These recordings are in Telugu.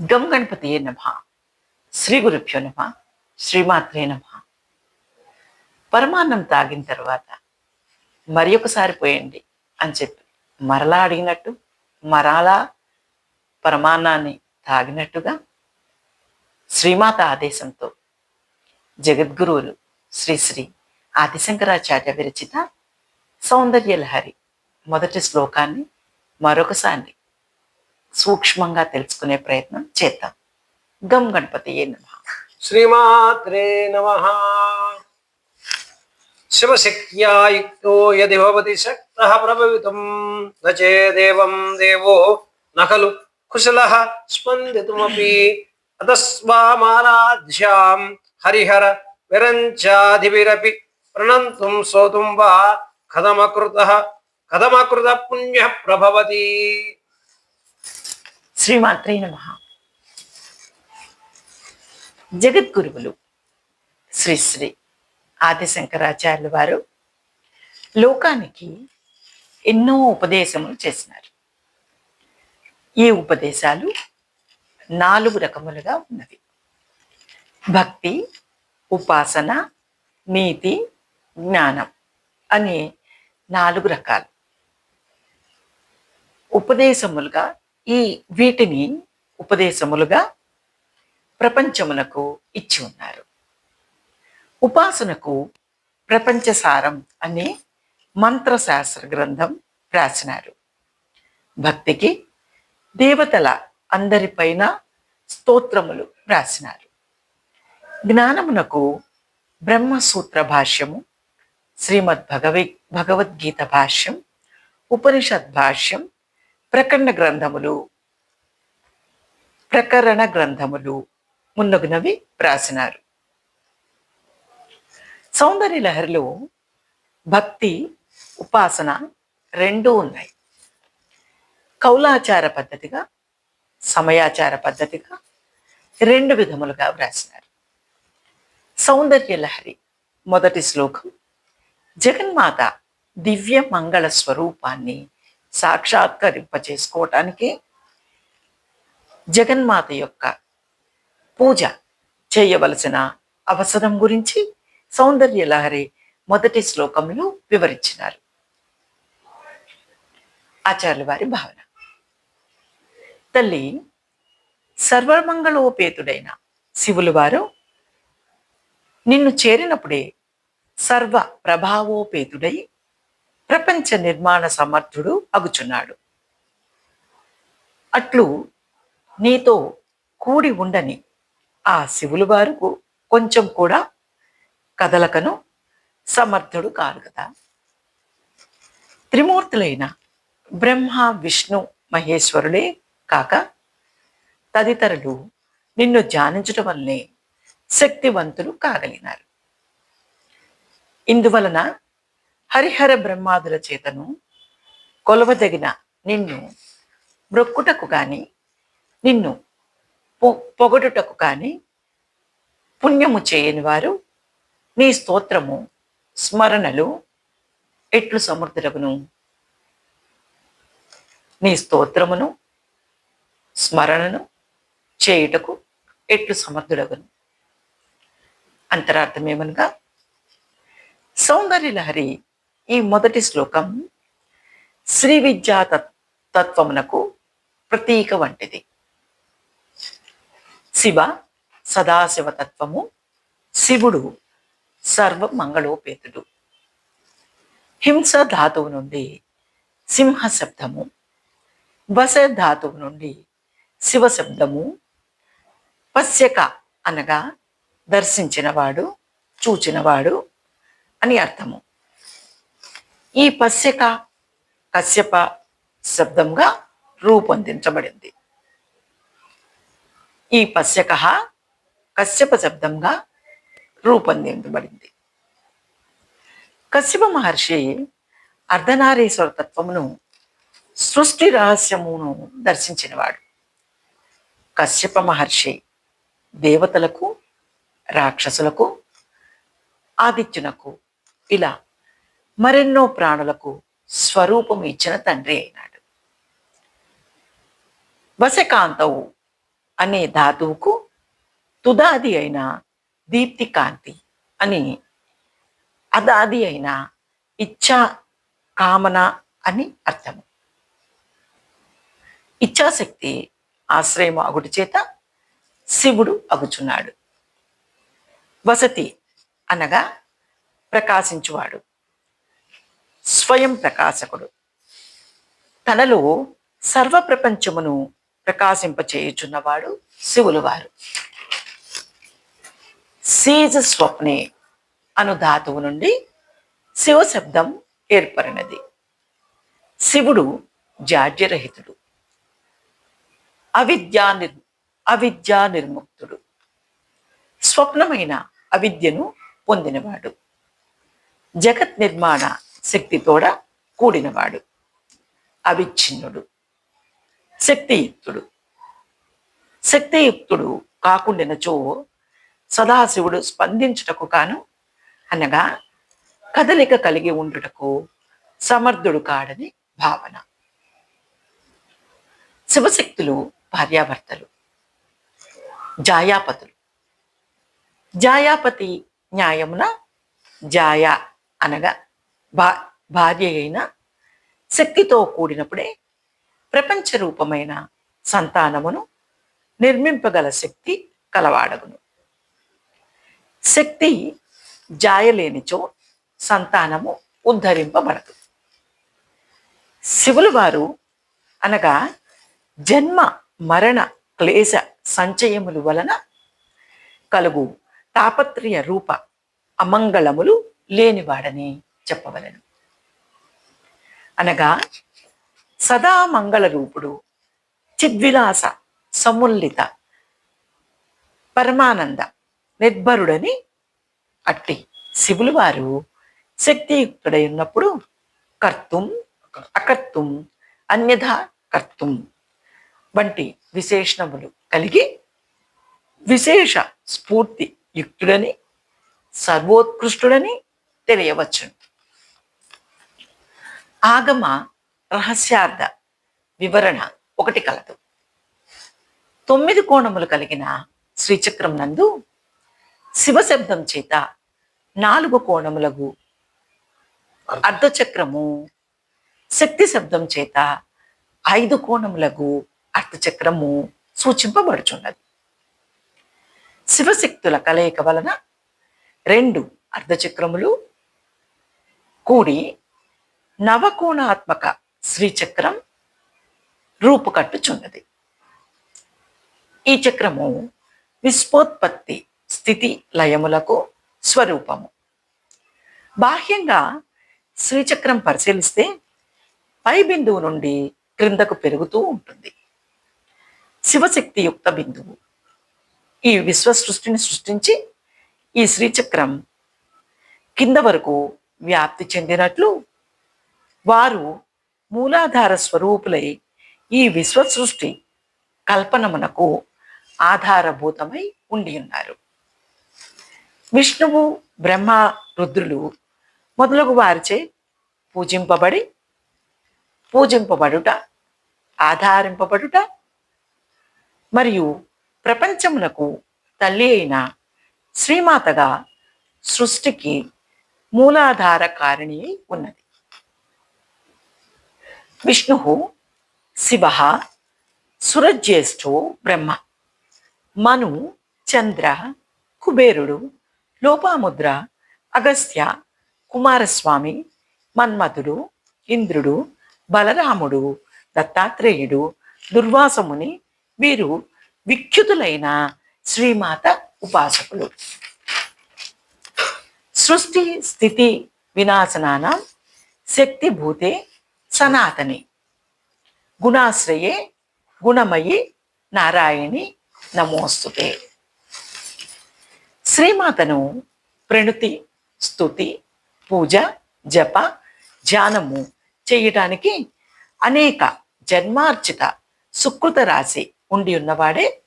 గం గణపతియే నమ. శ్రీ గురుభ్యో నమ. శ్రీమాత్రే నమ. పరమాన్నం తాగిన తర్వాత మరి ఒకసారి పోయండి అని చెప్పి మరలా అడిగినట్టు మరలా పరమాన్నాన్ని తాగినట్టుగా శ్రీమాత ఆదేశంతో జగద్గురువులు శ్రీశ్రీ ఆదిశంకరాచార్య విరచిత సౌందర్యలహరి మొదటి శ్లోకాన్ని మరొకసారి సూక్ష్మంగా తెలుసుకునే ప్రయత్నం చేద్దాం. గం గణపతి ఏ నమ. శ్రీమాత్రే నమ. శివశక్త్యాయుక్తో యది భవతి శక్త ప్రభవితం న చేదేవం దేవో న కుశల కుశలః స్పందితుమపి అతస్వామారాధ్యాం హరిహర విరంచాధిభిరపి ప్రణంతుం స్తోతుం వా కథమకృత కథమకృత పుణ్య ప్రభవతి. శ్రీమాత్రే నమ. జగద్గురువులు శ్రీ శ్రీ ఆదిశంకరాచార్యుల వారు లోకానికి ఎన్నో ఉపదేశములు చేసినారు. ఈ ఉపదేశాలు నాలుగు రకములుగా ఉన్నవి. భక్తి ఉపాసన నీతి జ్ఞానం అనే నాలుగు రకాలు. ఉపదేశములుగా ఈ వీటిని ఉపదేశములుగా ప్రపంచమునకు ఇచ్చి ఉన్నారు. ఉపాసనకు ప్రపంచసారం అనే మంత్రశాస్త్ర గ్రంథం రాసినారు. భక్తికి దేవతల అందరిపైన స్తోత్రములు రాసినారు. జ్ఞానమునకు బ్రహ్మసూత్ర భాష్యము శ్రీమద్ భగవద్ భగవద్గీత భాష్యం ఉపనిషద్ భాష్యం ప్రకరణ గ్రంథములు. ప్రకరణ గ్రంథములు మున్నగునవి వ్రాసినారు. సౌందర్య లహరిలో భక్తి ఉపాసన రెండూ ఉన్నాయి. కౌలాచార పద్ధతిగా సమయాచార పద్ధతిగా రెండు విధములుగా వ్రాసినారు. సౌందర్య లహరి మొదటి శ్లోకం జగన్మాత దివ్య మంగళ స్వరూపాన్ని సాక్షాత్కరింప చేసుకోవటానికి జగన్మాత యొక్క పూజ చేయవలసిన అవసరం గురించి సౌందర్య లహరి మొదటి శ్లోకంలో వివరించినారు. ఆచార్యుల వారి భావన. తల్లి సర్వమంగళోపేతుడైన శివులు వారు నిన్ను చేరినప్పుడే సర్వ ప్రభావోపేతుడై ప్రపంచ నిర్మాణ సమర్థుడు అగుచున్నాడు. అట్లు నీతో కూడి ఉండని ఆ శివులు వారు కొంచెం కూడా కదలకను సమర్థుడు కారు కదా. త్రిమూర్తులైన బ్రహ్మ విష్ణు మహేశ్వరులే కాక తదితరులు నిన్ను ధ్యానించటం వల్లనే శక్తివంతులు కాగలిగినారు. ఇందువలన హరిహర బ్రహ్మాదుల చేతను కొలవదగిన నిన్ను మ్రొక్కుటకు కానీ నిన్ను పొ- పొగడుటకు కానీ పుణ్యము చేయని వారు నీ స్తోత్రము స్మరణలు ఎట్లు సమర్థులగును? నీ స్తోత్రమును స్మరణను చేయుటకు ఎట్లు సమర్థుడగును అంతరార్థం ఏమనగా సౌందర్య లహరి ఈ మొదటి శ్లోకం శ్రీ విద్యా తత్వమునకు ప్రతీక వంటిది. శివ సదాశివ తత్వము శివుడు సర్వ మంగళోపేతుడు హింస ధాతువు నుండి సింహ శబ్దము వస ధాతువు నుండి శివ శబ్దము పశ్యక అనగా దర్శించినవాడు చూచినవాడు అని అర్థము. ఈ పశ్యక కశ్యప శబ్దంగా రూపొందించబడింది. ఈ పశ్యక కశ్యప శబ్దంగా రూపొందించబడింది. కశ్యప మహర్షి అర్ధనారీశ్వర తత్వమును సృష్టి రహస్యమును దర్శించినవాడు. కశ్యప మహర్షి దేవతలకు రాక్షసులకు ఆదిత్యునకు ఇలా మరెన్నో ప్రాణులకు స్వరూపం ఇచ్చిన తండ్రి అయినాడు. వశకాంతవు అనే ధాతువుకు తుదాది అయిన దీప్తి కాంతి అని అదాది అయిన ఇచ్ఛా కామన అని అర్థము. ఇచ్ఛాశక్తి ఆశ్రయం అగుటి చేత శివుడు అగుచున్నాడు. వసతి అనగా ప్రకాశించువాడు. స్వయం ప్రకాశకుడు. తనలో సర్వ ప్రపంచమును ప్రకాశింపచేయుచున్నవాడు శివులు వారు. సీజ స్వప్నే అను ధాతువు నుండి శివ శబ్దం ఏర్పడినది. శివుడు జాడ్యరహితుడు. అవిద్యా నిర్ అవిద్యా నిర్ముక్తుడు. స్వప్నమైన అవిద్యను పొందినవాడు. జగత్ నిర్మాణ శక్తితోడ కూడినవాడు. అవిచ్ఛిన్నుడు. శక్తియుక్తుడు. శక్తియుక్తుడు కాకుండినచో సదాశివుడు స్పందించుటకు కాను అనగా కదలిక కలిగి ఉండుటకు సమర్థుడు కాడని భావన. శివశక్తులు భార్యాభర్తలు. జాయాపతులు. జాయాపతి న్యాయమున జాయ అనగా భా భార్య అయిన శక్తితో కూడినప్పుడే ప్రపంచ రూపమైన సంతానమును నిర్మింపగల శక్తి కలవాడగును. శక్తి జాయలేనిచో సంతానము ఉద్ధరింపబడదు. శివులు వారు అనగా జన్మ మరణ క్లేశ సంచయములు వలన కలుగు తాపత్రయ రూప అమంగళములు లేనివాడని చెప్పవలను. అనగా సదా మంగళ రూపుడు చిద్విలాస సముల్లిత పరమానంద నిర్భరుడని అట్టి శివులు వారు శక్తియుక్తుడై ఉన్నప్పుడు కర్తుం అకర్తుం అన్యథా కర్తుం వంటి విశేషణములు కలిగి విశేష స్ఫూర్తి యుక్తుడని సర్వోత్కృష్టుడని తెలియవచ్చును. ఆగమ రహస్యార్థ వివరణ ఒకటి కలదు. తొమ్మిది కోణములు కలిగిన శ్రీచక్రం నందు శివశబ్దం చేత నాలుగు కోణములకు అర్ధచక్రము శక్తి శబ్దం చేత ఐదు కోణములకు అర్ధచక్రము సూచింపబడుచున్నది. శివశక్తుల కలయిక వలన రెండు అర్ధచక్రములు కూడి నవకోణాత్మక శ్రీచక్రం రూపుకట్టుచున్నది. ఈ చక్రము విశ్వోత్పత్తి స్థితి లయములకు స్వరూపము. బాహ్యంగా శ్రీచక్రం పరిశీలిస్తే పై బిందువు నుండి క్రిందకు పెరుగుతూ ఉంటుంది. శివశక్తి యుక్త బిందువు. ఈ విశ్వ సృష్టిని సృష్టించి ఈ శ్రీచక్రం కింద వరకు వ్యాప్తి చెందినట్లు వారు మూలాధార స్వరూపులై ఈ విశ్వసృష్టి కల్పనమునకు ఆధారభూతమై ఉండి ఉన్నారు విష్ణువు బ్రహ్మ రుద్రులు మొదలగు వారిచే పూజింపబడి పూజింపబడుట ఆధారింపబడుట మరియు ప్రపంచమునకు తల్లి అయిన శ్రీమాతగా సృష్టికి మూలాధార కారిణి ఉన్నది. విష్ణు శివ సురజ్యేష్ఠో బ్రహ్మ. మను చంద్ర కుబేరుడు లోపాముద్ర అగస్త్య కుమారస్వామి మన్మధుడు ఇంద్రుడు బలరాముడు దత్తాత్రేయుడు దుర్వాసముని వీరు విఖ్యుతులైన శ్రీమాత ఉపాసకులు. సృష్టి స్థితి వినాశనాన శక్తిభూతే సనాతని. గుణాశ్రయే గుణమయి నారాయణి నమోస్తుతే. శ్రీమాతను ప్రణుతి స్తుతి పూజ జప ధ్యానము చేయటానికి అనేక జన్మార్చిత సుకృత రాశి ఉండి ఉన్నవాడే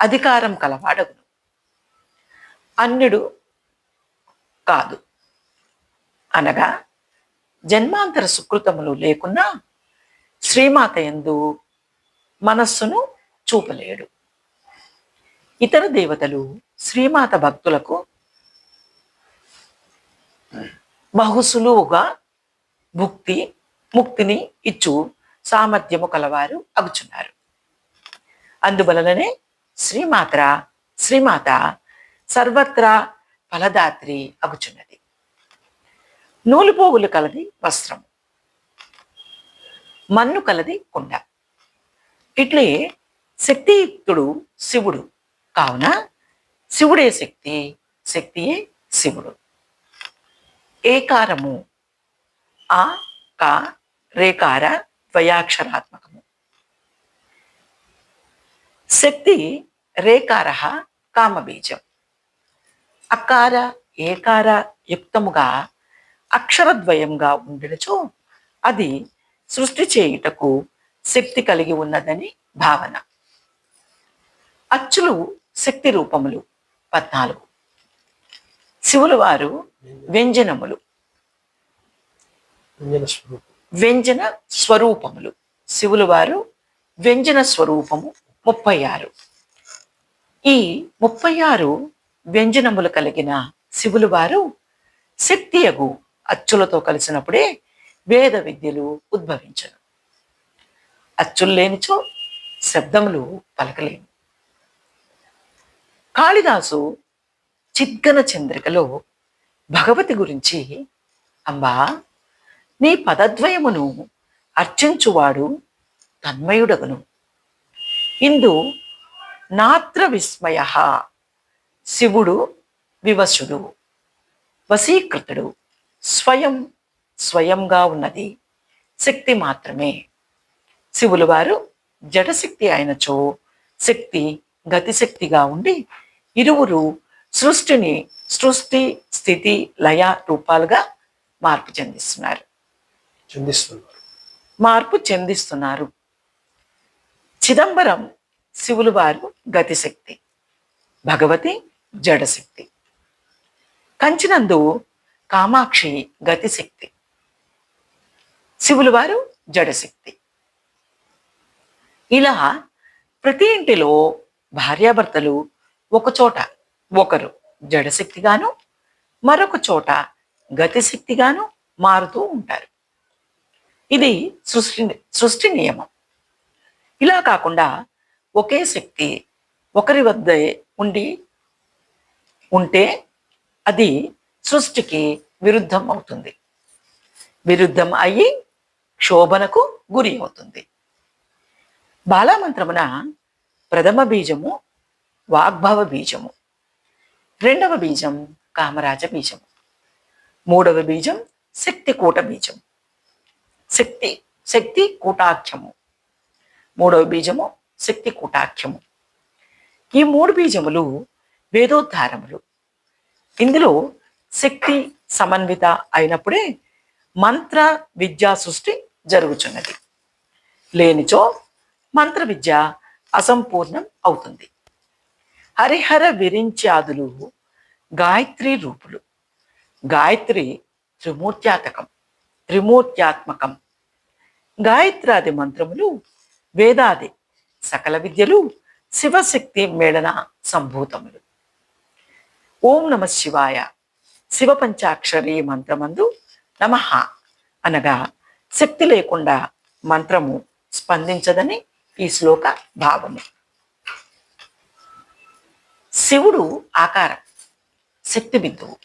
అధికారం కలవాడగును. అన్యుడు కాదు. అనగా జన్మాంతర సుకృతములు లేకున్నా శ్రీమాత ఎందు మనస్సును చూపలేడు. ఇతర దేవతలు శ్రీమాత భక్తులకు బహు సులువుగా భుక్తి ముక్తిని ఇచ్చు సామర్థ్యము కలవారు అగుచున్నారు. అందువలననే శ్రీమాత్ర శ్రీమాత సర్వత్రా ఫలదాత్రి అగుచున్నది. నూలుపోగులు కలది వస్త్రము. మన్ను కలది కుండ. ఇట్లే శక్తియుక్తుడు శివుడు. కావున శివుడే శక్తి శక్తియే శివుడు. ఏకారము. ఆ క రేకార ద్వయాక్షరాత్మకము. శక్తి రేకార కామబీజం. అకార ఏకార యుక్తముగా అక్షరద్వయంగా ఉండినచో అది సృష్టి చేయుటకు శక్తి కలిగి ఉన్నదని భావన. అచ్చులు శక్తి రూపములు. పద్నాలుగు. శివుల వారు వ్యంజనములు. వ్యంజన స్వరూపములు. శివుల వారు వ్యంజన స్వరూపము ముప్పై ఆరు ఈ ముప్పై ఆరు వ్యంజనములు కలిగిన శివులు వారు శక్తియగు అచ్చులతో కలిసినప్పుడే వేద విద్యలు ఉద్భవించను. అచ్చులు లేనిచో శబ్దములు పలకలేము కాళిదాసు చిద్గన చంద్రికలో భగవతి గురించి అంబా నీ పదద్వయమును అర్చించువాడు తన్మయుడగును. ఇందు నాత్ర విస్మయ శివుడు వివశుడు వశీకృతుడు. స్వయం స్వయంగా ఉన్నది. శక్తి మాత్రమే. శివులు వారు జడశక్తి అయినచో శక్తి గతిశక్తిగా ఉండి ఇరువురు సృష్టిని సృష్టి స్థితి లయ రూపాలుగా మార్పు చెందిస్తున్నారు. చిందిస్తున్నారు. మార్పు చెందిస్తున్నారు. చిదంబరం శివులు వారు గతిశక్తి భగవతి జడశక్తి. కంచినందు కామాక్షి గతిశక్తి. శివులు వారు జడశక్తి. ఇలా ప్రతి ఇంటిలో భార్యాభర్తలు ఒక చోట ఒకరు జడశక్తిగాను మరొక చోట గతిశక్తిగాను మారుతూ ఉంటారు. ఇది సృష్టి సృష్టి నియమం. ఇలా కాకుండా ఒకే శక్తి ఒకరి వద్ద ఉండి ఉంటే అది సృష్టికి విరుద్ధం అవుతుంది. విరుద్ధం అయ్యి క్షోభనకు గురి అవుతుంది. బాలామంత్రమున ప్రథమ బీజము వాగ్భవ బీజము. రెండవ బీజం కామరాజ బీజము. మూడవ బీజం శక్తి కూట బీజం శక్తి శక్తి కూటాఖ్యము. మూడవ బీజము శక్తి కూటాఖ్యము. ఈ మూడు బీజములు వేదోద్ధారములు. ఇందులో శక్తి సమన్విత అయినప్పుడే మంత్ర విద్యా సృష్టి జరుగుచున్నది. లేనిచో మంత్ర విద్య అసంపూర్ణం అవుతుంది. హరిహర విరించాదులు గాయత్రి రూపులు. గాయత్రి త్రిమూర్త్యాతకం త్రిమూర్త్యాత్మకం. గాయత్రాది మంత్రములు వేదాది సకల విద్యలు శివశక్తి మేళన సంభూతములు. ఓం నమ శివాయ. శివ పంచాక్షరి మంత్రమందు నమ అనగా శక్తి లేకుండా మంత్రము స్పందించదని ఈ శ్లోక భావము. శివుడు ఆకారం శక్తి బిందువు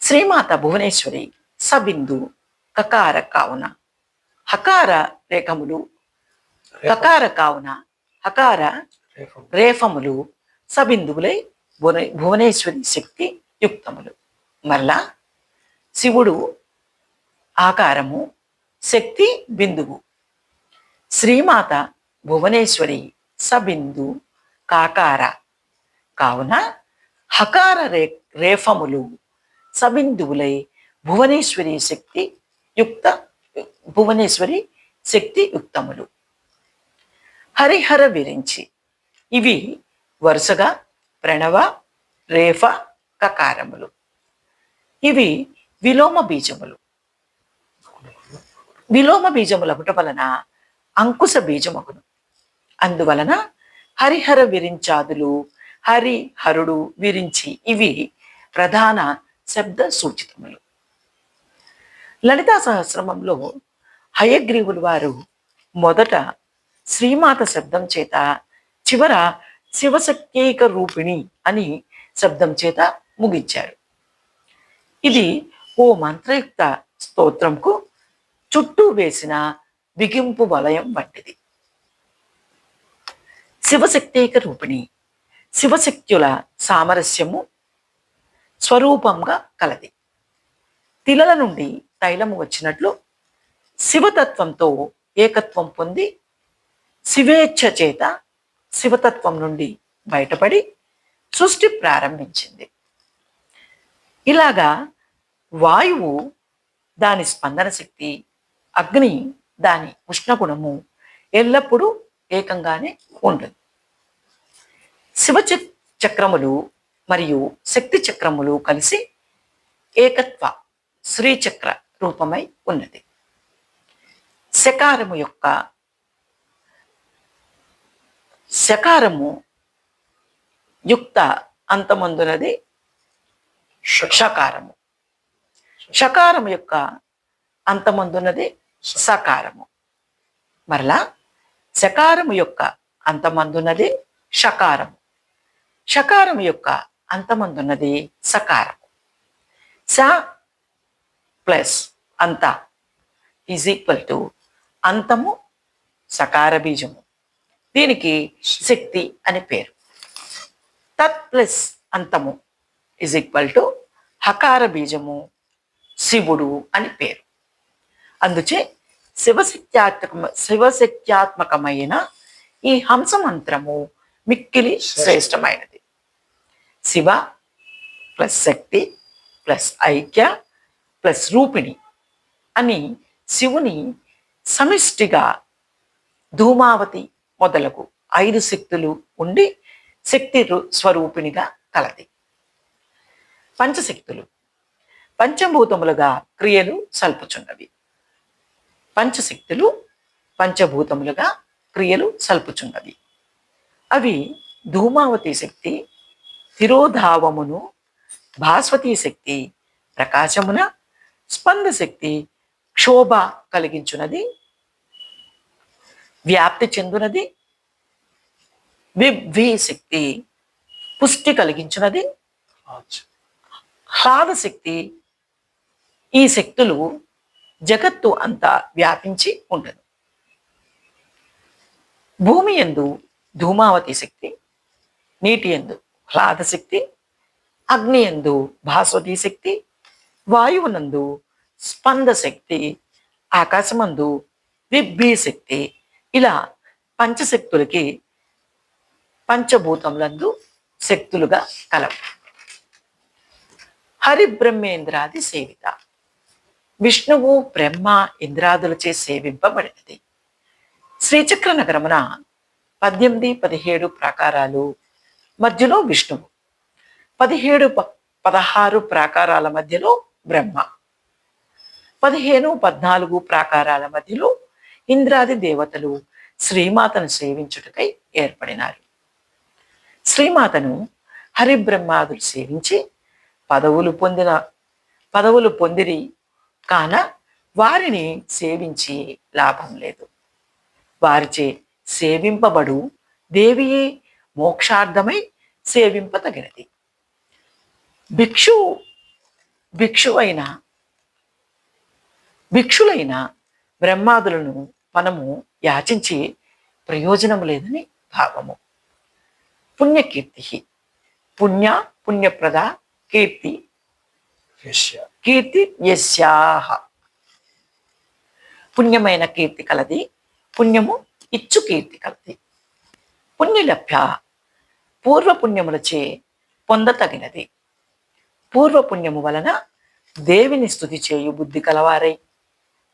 శ్రీమాత భువనేశ్వరి సబిందు కకార కావున హకార రేఖములు కకార కావున హకార రేఫం రేఫములు సబిందువులై భువన- భువనేశ్వరి శక్తి యుక్తములు. మరలా శివుడు ఆకారము శక్తి బిందువు. శ్రీమాత భువనేశ్వరి సబిందు కాకార. కావున హకార రే రేఫములు సబిందువులై భువనేశ్వరి శక్తి యుక్త భువనేశ్వరి శక్తి యుక్తములు. హరిహర విరించి. ఇవి వరుసగా ప్రణవ రేఫ కకారములు. ఇవి విలోమ బీజములు. విలోమ బీజములగుట వలన అంకుశ బీజమగును. అందువలన హరిహర విరించాదులు హరి హరుడు విరించి ఇవి ప్రధాన శబ్ద సూచితములు. లలితా సహస్రమంలో హయగ్రీవులు వారు మొదట శ్రీమాత శబ్దం చేత చివర శివశక్తేక రూపిణి అని శబ్దం చేత ముగించారు. ఇది ఓ మంత్రయుక్త స్తోత్రంకు చుట్టూ వేసిన బిగింపు వలయం వంటిది. శివశక్తేక రూపిణి శివశక్తుల సామరస్యము స్వరూపంగా కలది. తిలల నుండి తైలము వచ్చినట్లు శివతత్వంతో ఏకత్వం పొంది శివేచ్ఛ చేత శివతత్వం నుండి బయటపడి సృష్టి ప్రారంభించింది. ఇలాగా వాయువు దాని స్పందన శక్తి అగ్ని దాని ఉష్ణగుణము ఎల్లప్పుడూ ఏకంగానే ఉంటుంది. శివ చక్రములు మరియు శక్తి చక్రములు కలిసి ఏకత్వ శ్రీచక్ర రూపమై ఉన్నది. శకారము యొక్క శకారము యుక్త అంతమందునది షకారము. షకారము. యొక్క అంతమందున్నది సకారము. మరలా సకారము యొక్క అంతమందున్నది షకారము. షకారము యొక్క అంతమందున్నది సకారము. స ప్లస్ అంత ఈజ్ ఈక్వల్ టు అంతము సకార బీజము. దీనికి శక్తి అని పేరు. తత్ ప్లస్ అంతము ఇజ్ ఈక్వల్ టు హకార బీజము శివుడు అని పేరు. అందుచే శివశక్త్యాత్మక శివశక్త్యాత్మకమైన ఈ హంసమంత్రము మిక్కిలి శ్రేష్టమైనది. శివ ప్లస్ శక్తి ప్లస్ ఐక్య ప్లస్ రూపిణి అని శివుని సమిష్టిగా ధూమావతి మొదలగు ఐదు శక్తులు ఉండి శక్తి రు- స్వరూపిణిగా కలది. పంచశక్తులు. పంచభూతములుగా క్రియలు సల్పుచున్నవి. పంచశక్తులు పంచభూతములుగా క్రియలు సల్పుచున్నవి. అవి ధూమావతి శక్తి తిరోధావమును భాస్వతీ శక్తి ప్రకాశమున స్పంద శక్తి క్షోభ కలిగించున్నది వ్యాప్తి చెందునది విభ్వీ శక్తి పుష్టి కలిగించున్నది శక్తి ఈ శక్తులు జగత్తు అంతా వ్యాపించి ఉండదు. భూమి ఎందు ధూమావతి శక్తి నీటి ఎందు హ్లాద శక్తి అగ్ని ఎందు భాస్వతి శక్తి వాయువునందు స్పంద శక్తి ఆకాశమందు విబ్బీ శక్తి ఇలా పంచశక్తులకి పంచభూతములందు శక్తులుగా కలవు. హరిబ్రహ్మేంద్రాది సేవిత. విష్ణువు బ్రహ్మ ఇంద్రాదులచే సేవింపబడినది. శ్రీచక్ర నగరమున పద్దెనిమిది పదిహేడు ప్రాకారాలు మధ్యలో విష్ణువు. పదిహేడు ప- పదహారు ప్రాకారాల మధ్యలో బ్రహ్మ. పదిహేను పద్నాలుగు ప్రాకారాల మధ్యలో ఇంద్రాది దేవతలు శ్రీమాతను సేవించుటకై ఏర్పడినారు. శ్రీమాతను హరిబ్రహ్మాదులు సేవించి పదవులు పొందిన పదవులు పొందిరి కాన వారిని సేవించి లాభం లేదు. వారిచే సేవింపబడు దేవియే మోక్షార్థమై సేవింపతగినది. భిక్షు భిక్షువైన భిక్షులైన బ్రహ్మాదులను మనము యాచించి ప్రయోజనం లేదని భావము. పుణ్యకీర్తి పుణ్య పుణ్యప్రద కీర్తి. కీర్తి యస్యాహ పుణ్యమైన కీర్తి కలది. పుణ్యము ఇచ్చు కీర్తి కలది. పుణ్యలభ్య పూర్వపుణ్యములచే పొందతగినది. పూర్వపుణ్యము వలన దేవిని స్తుతి చేయు బుద్ధి కలవారై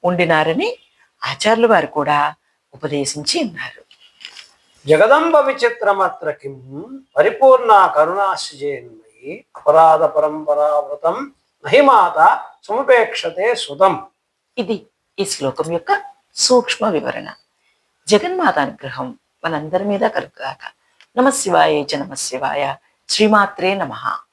ఉండినారని ఆచార్యుల వారు కూడా ఉపదేశించి ఉన్నారు. జగదంబ విచిత్రమత్ర కిం పరిపూర్ణ కరుణాశ్చర్యన్మయి అపరాధ పరంపరావృతం మహిమాత సముపేక్షతే సుతం. ఇది ఈ శ్లోకం యొక్క సూక్ష్మ వివరణ. జగన్మాత అనుగ్రహం మనందరి మీద కలుగుగాక. నమ శివాయ చ నమ శివాయ శ్రీమాత్రే నమః.